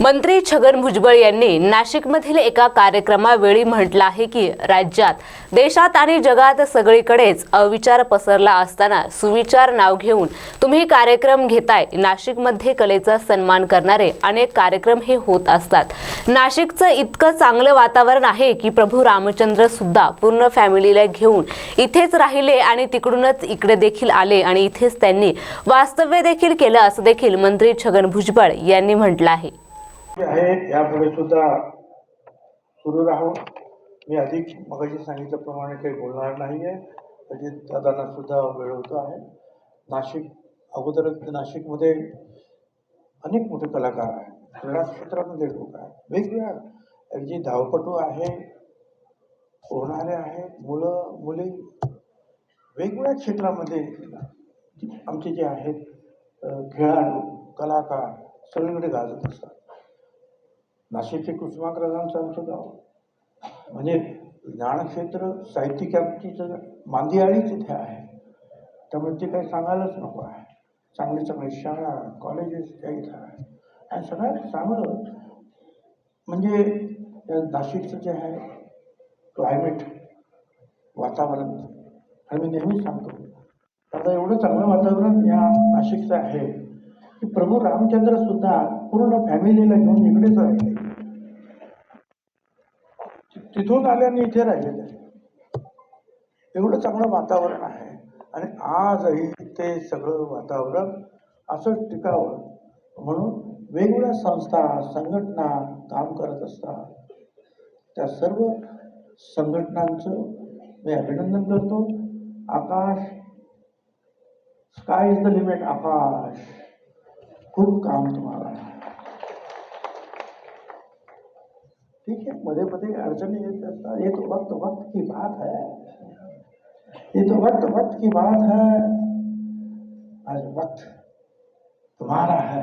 मंत्री छगन भुजबळ यांनी नाशिकमधील एका कार्यक्रमावेळी म्हटलं आहे की राज्यात देशात आणि जगात सगळीकडेच अविचार पसरला असताना सुविचार नाव घेऊन तुम्ही कार्यक्रम घेताय नाशिकमध्ये कलेचा सन्मान करणारे अनेक कार्यक्रम हे होत असतात. नाशिकचं इतकं चांगलं वातावरण आहे की प्रभू रामचंद्र सुद्धा पूर्ण फॅमिलीला घेऊन इथेच राहिले आणि तिकडूनच इकडे देखील आले आणि इथेच त्यांनी वास्तव्य देखील केलं असं देखील मंत्री छगन भुजबळ यांनी म्हटलं आहे. जे आहे यापुढे सुद्धा सुरू राहू. मी अधिक मगाशी सांगितल्याप्रमाणे काही बोलणार नाही आहे अजित दादांना सुद्धा वेळ होतो आहे. नाशिक अगोदरच नाशिकमध्ये अनेक मोठे कलाकार आहेत. क्रीडा क्षेत्रामध्ये लोक आहेत. वेगवेगळ्या जे धावपटू आहे पोहणारे आहेत मुलं मुली वेगवेगळ्या क्षेत्रामध्ये आमचे जे आहेत खेळाडू कलाकार सगळीकडे गाजत असतात. नाशिकचे कुसुमाग्रजांचं आमचं गाव. म्हणजे ज्ञानक्षेत्र साहित्यिकांची मांदियाळी तिथे आहे. त्यामुळे ते काही सांगायलाच नको आहे. चांगले चांगले शाळा कॉलेजेस त्या इथं आहे आणि सगळ्यात चांगलं म्हणजे या नाशिकचं जे आहे क्लायमेट वातावरण आणि मी नेहमीच सांगतो. आता एवढं चांगलं वातावरण या नाशिकचं आहे. की प्रभू रामचंद्र सुद्धा पूर्ण फॅमिलीला घेऊन इकडेच राहिले. तिथून आल्याने इथे राहिलेले एवढं चांगलं वातावरण आहे. आणि आजही ते सगळं वातावरण असंच टिकावं म्हणून वेगवेगळ्या संस्था संघटना काम करत असतात. त्या सर्व संघटनांचं मी अभिनंदन करतो. Akash sky is the limit Akash. खूप काम तुम्हाला आहे. ठीक है मध्ये मध्ये अड़चने येत असतात ये तो वक्त वक्त की बात है। ये तो वक्त वक्त की बात है। आज वक्त तुम्हारा है।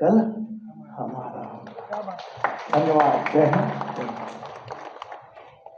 कल हमारा धन्यवाद। जय हिंद।